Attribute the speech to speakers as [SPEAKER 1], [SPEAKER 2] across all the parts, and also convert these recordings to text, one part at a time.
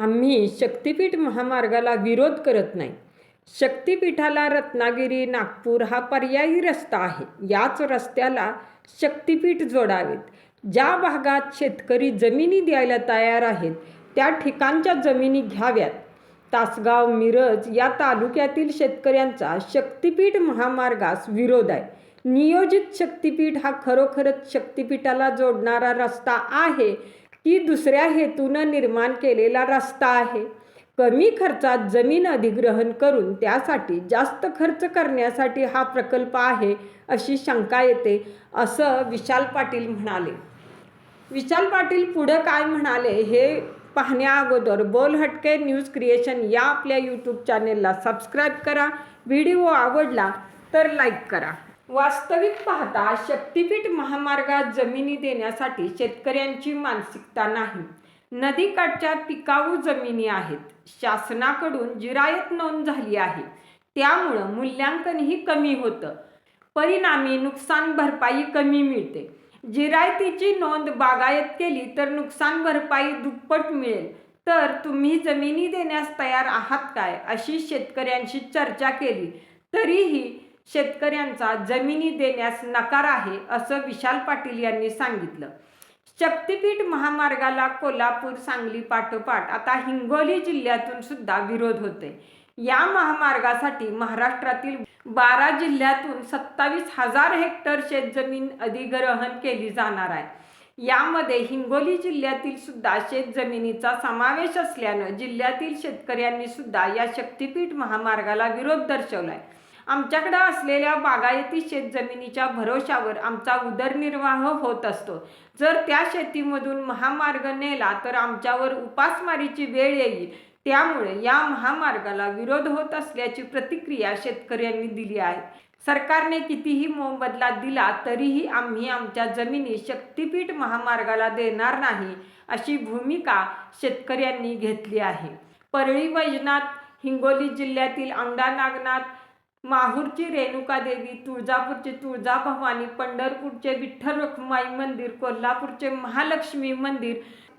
[SPEAKER 1] आम्ही शक्तिपीठ महामार्गाला विरोध करत नाही. शक्तिपीठाला रत्नागिरी नागपूर हा पर्यायी रस्ता आहे. याच रस्त्याला शक्तिपीठ जोडावेत. ज्या भागात शेतकरी जमिनी द्यायला तयार आहेत त्या ठिकाणच्या जमिनी घ्याव्यात. तासगाव मिरज या तालुक्यातील शेतकऱ्यांचा शक्तिपीठ महामार्गास विरोध आहे. नियोजित शक्तिपीठ हा खरोखरच शक्तिपीठाला जोडणारा रस्ता आहे की दुसऱ्या हेतूनं निर्माण केलेला रस्ता आहे. कमी खर्चात जमीन अधिग्रहण करून त्यासाठी जास्त खर्च करण्यासाठी हा प्रकल्प आहे अशी शंका येते असं विशाल पाटील म्हणाले. विशाल पाटील पुढं काय म्हणाले हे पाहण्याअगोदर बोल हटके न्यूज क्रिएशन या आपल्या यूट्यूब चॅनेलला सबस्क्राईब करा. व्हिडिओ आवडला तर लाईक करा. वास्तविक पाहता शक्तिपीठ महामार्गात जमिनी देण्यासाठी शेतकऱ्यांची मानसिकता नाही. नदीकाठच्या पिकाऊ जमिनी आहेत. शासनाकडून जिरायत नोंद झाली आहे. त्यामुळं मूल्यांकनही कमी होतं. परिणामी नुकसान भरपाई कमी मिळते. जिरायतीची नोंद बागायत केली तर नुकसान भरपाई दुप्पट मिळेल. तर तुम्ही जमिनी देण्यास तयार आहात काय? अशी शेतकऱ्यांशी चर्चा केली. तरीही शेतकऱ्यांचा जमिनी देण्यास नकार आहे असं विशाल पाटील यांनी सांगितलं. शक्तिपीठ महामार्गाला कोल्हापूर सांगली पाठोपाठ आता हिंगोली जिल्ह्यातून सुद्धा विरोध होते या महामार्गासाठी महाराष्ट्रातील बारा जिल्ह्यातून सत्तावीस हजार हेक्टर शेतजमीन अधिग्रहण केली जाणार आहे. यामध्ये हिंगोली जिल्ह्यातील सुद्धा शेतजमिनीचा समावेश असल्यानं जिल्ह्यातील शेतकऱ्यांनी सुद्धा या शक्तिपीठ महामार्गाला विरोध दर्शवलाय. आमच्याकडं असलेल्या बागायती शेतजमिनीच्या भरोशावर आमचा उदरनिर्वाह होत असतो. जर त्या शेतीमधून महामार्ग नेला तर आमच्यावर उपासमारीची वेळ येईल. त्यामुळे या महामार्गाला विरोध होत असल्याची प्रतिक्रिया शेतकऱ्यांनी दिली आहे. सरकारने कितीही मोबदला दिला तरीही आम्ही आमच्या जमिनी शक्तिपीठ महामार्गाला देणार नाही अशी भूमिका शेतकऱ्यांनी घेतली आहे. परळी वैजनाथ हिंगोली जिल्ह्यातील औंढा नागनाथ माहूरची रेणुका देवी तुळजापूरचे तुळजाभवानी पंढरपूरचे विठ्ठल रखुमाई मंदिर कोल्हापूरचे महालक्ष्मी मंदिर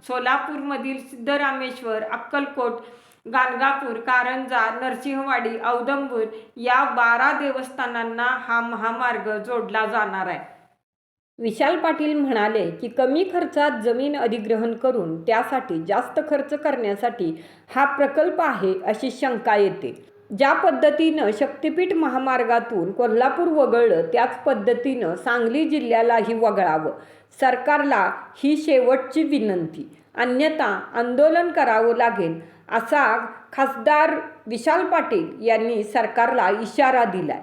[SPEAKER 1] सोलापूरमधील सिद्धरामेश्वर अक्कलकोट गाणगापूर कारंजा नरसिंहवाडी औदंबूर या बारा देवस्थानांना हा महामार्ग जोडला जाणार आहे. विशाल पाटील म्हणाले की कमी खर्चात जमीन अधिग्रहण करून त्यासाठी जास्त खर्च करण्यासाठी हा प्रकल्प आहे अशी शंका येते. ज्या पद्धतीनं शक्तिपीठ महामार्गातून कोल्हापूर वगळलं त्याच पद्धतीनं सांगली जिल्ह्यालाही वगळावं. सरकारला ही शेवटची विनंती. अन्यथा आंदोलन करावं लागेल असा खासदार विशाल पाटील यांनी सरकारला इशारा दिलाय.